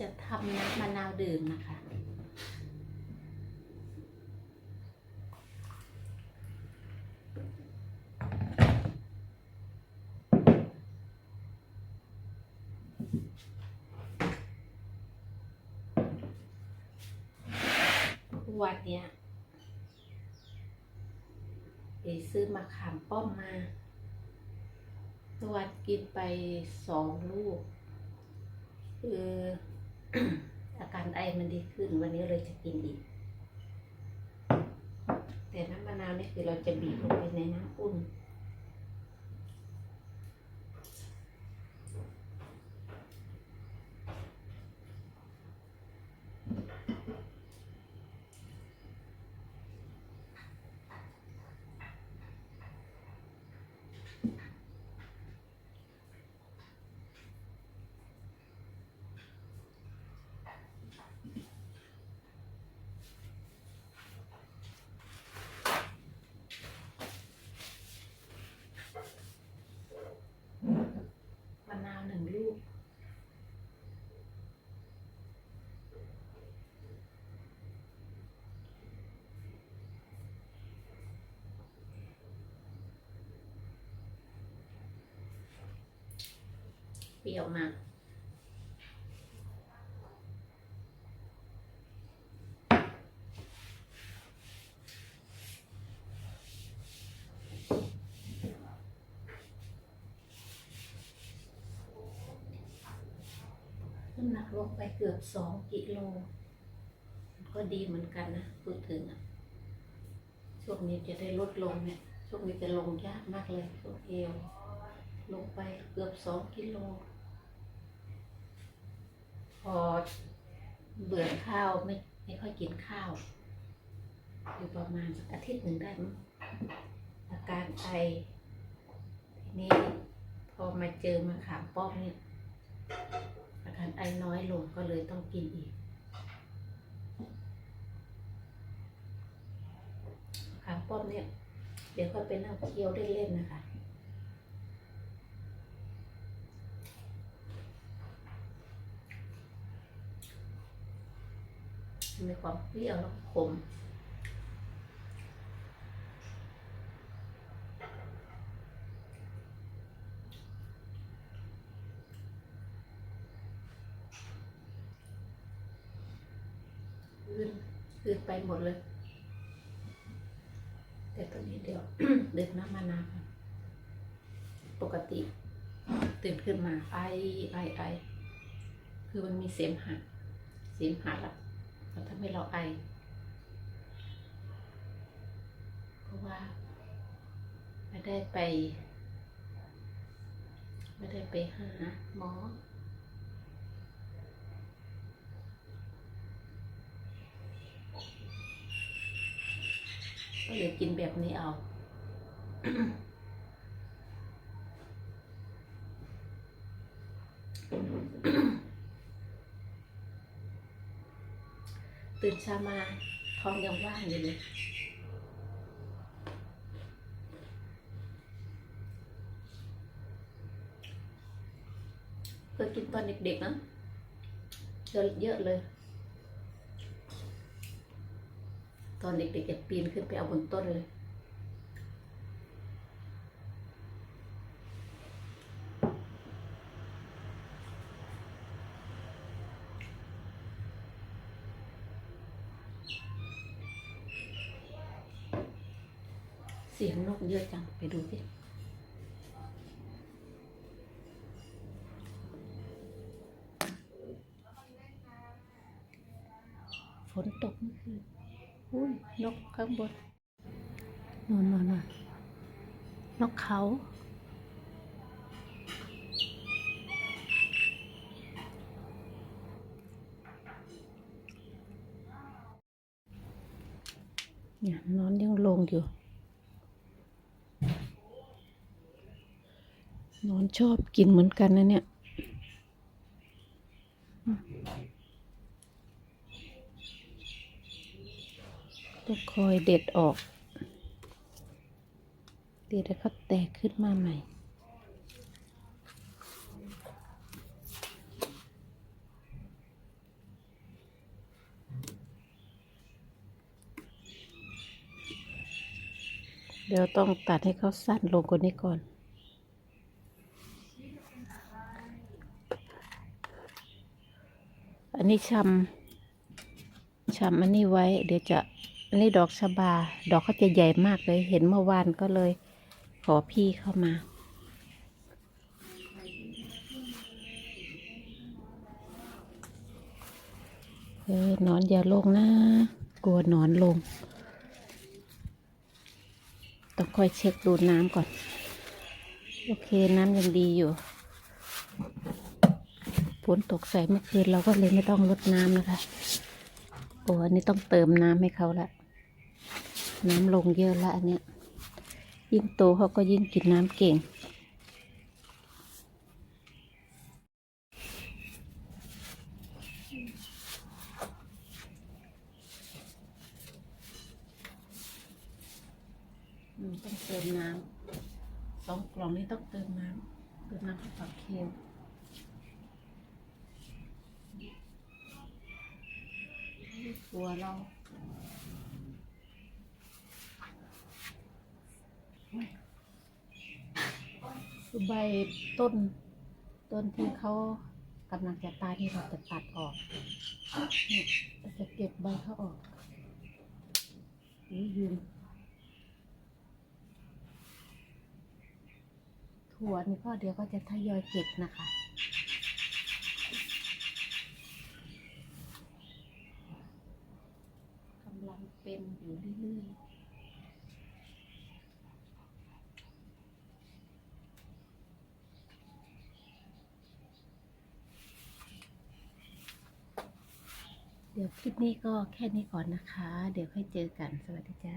จะทำน้ำมะนาวดื่มนะคะ วันเนี้ยไปซื้อมาขามป้อมมาเมื่อวันกินไปสองลูก คืออาการไอมันดีขึ้นวันนี้เลยจะกินอีก แต่น้ำมะนาวนี่คือเราจะบีบลงไปในน้ำอุ่น เปรี้ยวมากน้ำหนักลงไปเกือบสองกิโล ก็ดีเหมือนกันนะพูดถึงอะช่วงนี้จะได้ลดลงเนี่ย ช่วงนี้จะลงยากมากเลยช่วงเอวลงไปเกือบสองกิโล พอเบื่อข้าวไม่ไม่ค่อยกินข้าว อยู่ประมาณสักอาทิตย์หนึ่งได้มั้งอาการไอทีนี้พอมาเจอมาขามป้อมเนี่ยอาการไอน้อยลงก็เลยต้องกินอีกขามป้อมเนี่ย เดี๋ยวค่อยไปนั่งเคี้ยวเล่นๆนะคะ มีความเปรี้ยวแล้วขมลื่นลื่นไปหมดเลย แต่ตอนนี้เดี๋ยวดื่มน้ำมะนาวก่อนปกติ ตื่นขึ้นมาไอไอไอคือมันมีเสมหะ เสมหะละ มันทำให้เราไอ เพราะว่า ไม่ได้ไป ไม่ได้ไปหาหมอก็เลยกินแบบนี้เอา ตื่นเช้ามาท้องยังว่างอยู่เลยเคยกินตอนเด็กๆนะเยอะเยอะเลย ตอนเด็กๆจะปีนขึ้นไปเอาบนต้นเลย สียงนกเยอะจัง ไปดูสิฝนตกเมื่อคืนอุ้ยนกข้างบนนอนนอนนอนนกเขาเนี่ยนอนยังลงอยู่ นอนชอบกินเหมือนกันนะเนี่ย ต้องคอยเด็ดออก เดี๋ยวเขาแตกขึ้นมาใหม่เดี๋ยวต้องตัดให้เขาสั้นลงกว่านี้ก่อน อันนี้ชำชำอันนี้ไว้ เดี๋ยวจะอันนี้ดอกชะบา ดอกเขาจะใหญ่มากเลย เห็นเมื่อวานก็เลย ขอพี่เข้ามาเออนอนอย่าลงนะ กลัวนอนลง ต้องคอยเช็คดูน้ำก่อน โอเคน้ำยังดีอยู่ ฝนตกใส่เมื่อคืนเราก็เลยไม่ต้องลดน้ำนะคะโอ้อันนี้ต้องเติมน้ำให้เขาละ น้ำลงเยอะละอันเนี้ย ยิ่งโตเขาก็ยิ่งกินน้ำเก่งอืมต้องเติมน้ำสองกล่องนี้ต้องเติมน้ำเติมน้ำให้ฝักเค็มก ลัวเราใบต้น ต้นที่เขากำลังจะตายนี่เราจะตัดออกเราจะเก็บใบเขาออกนี่ยืนถั่วนี่ก็เดี๋ยวก็จะทยอยเก็บนะคะกำลังเป็นอยู่เรื่อยๆ เดี๋ยวคลิปนี้ก็แค่นี้ก่อนนะคะ เดี๋ยวค่อยเจอกัน สวัสดีจ้า